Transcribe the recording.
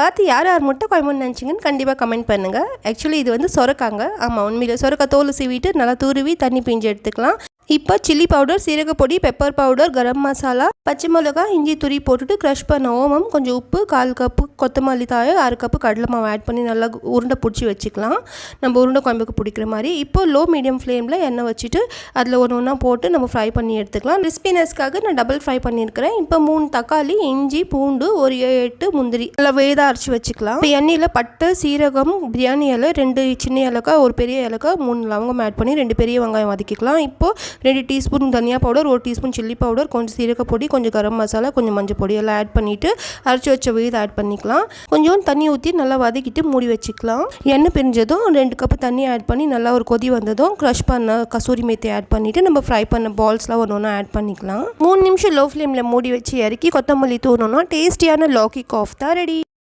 பார்த்து யார் யார் முட்டை குழம்புன்னு நினச்சிங்கன்னு கண்டிப்பாக கமெண்ட் பண்ணுங்கள் ஆக்சுவலி இது வந்து சொரக்காங்க. ஆமாம் உண்மையில் சொரக்காய் தோல் சீவிட்டு நல்லா துருவி தண்ணி பிஞ்சு எடுத்துக்கலாம். இப்போ சில்லி பவுடர் சீரகப்பொடி பெப்பர் பவுடர் கரம் மசாலா பச்சை மிளகாய் இஞ்சி துரி போட்டுட்டு க்ரஷ் பண்ண ஓமம் கொஞ்சம் உப்பு கால் கப்பு கொத்தமல்லி தாய் அரை கப்பு கடலை மாவு ஆட் பண்ணி நல்லா உருண்டை பிடிச்சி வச்சுக்கலாம். நம்ம உருண்டை குழம்புக்கு பிடிக்கிற மாதிரி. இப்போ லோ மீடியம் ஃப்ளேமில் எண்ணெய் வச்சுட்டு அதில் ஒன்று ஒன்றா போட்டு நம்ம ஃப்ரை பண்ணி எடுத்துக்கலாம். கிறிஸ்பினஸ்க்காக நான் டபுள் ஃப்ரை பண்ணியிருக்கிறேன். இப்போ மூணு தக்காளி இஞ்சி பூண்டு ஒரு ஏழு எட்டு முந்திரி நல்லா வேதா அரைச்சி வச்சுக்கலாம். இப்போ எண்ணெயில் பட்டை சீரகம் பிரியாணி இலை ரெண்டு சின்ன ஏலக்காய் ஒரு பெரிய ஏலக்காய் மூணு லவங்கம் ஆட் பண்ணி ரெண்டு பெரிய வெங்காயம் வதக்கிக்கலாம். இப்போது ரெண்டு டீஸ்பூன் தனியா பவுடர் ஒரு டீஸ்பூன் சில்லி பவுடர் கொஞ்சம் சீரகப்பொடி கொஞ்சம் கரம் மசாலா கொஞ்சம் மஞ்சள் பொடி எல்லாம் ஆட் பண்ணிவிட்டு அரைச்சி வச்ச விழுது ஆட் பண்ணிக்கலாம். கொஞ்சம் தண்ணி ஊற்றி நல்லா வதக்கிட்டு மூடி வச்சுக்கலாம். எண்ணெய் பிரிஞ்சதும் ரெண்டு கப்பு தண்ணி ஆட் பண்ணி நல்லா ஒரு கொதி வந்ததும் க்ரஷ் பண்ண கசூரி மேத்தி ஆட் பண்ணிவிட்டு நம்ம ஃப்ரை பண்ண பால்ஸ்லாம் ஒன்று ஒன்று ஆட் பண்ணிக்கலாம். மூணு நிமிஷம் லோ ஃப்ளேமில் மூடி வச்சு இறக்கி கொத்தமல்லி தூணுன்னா டேஸ்டியான லாக்கி காஃப் தான் ரெடி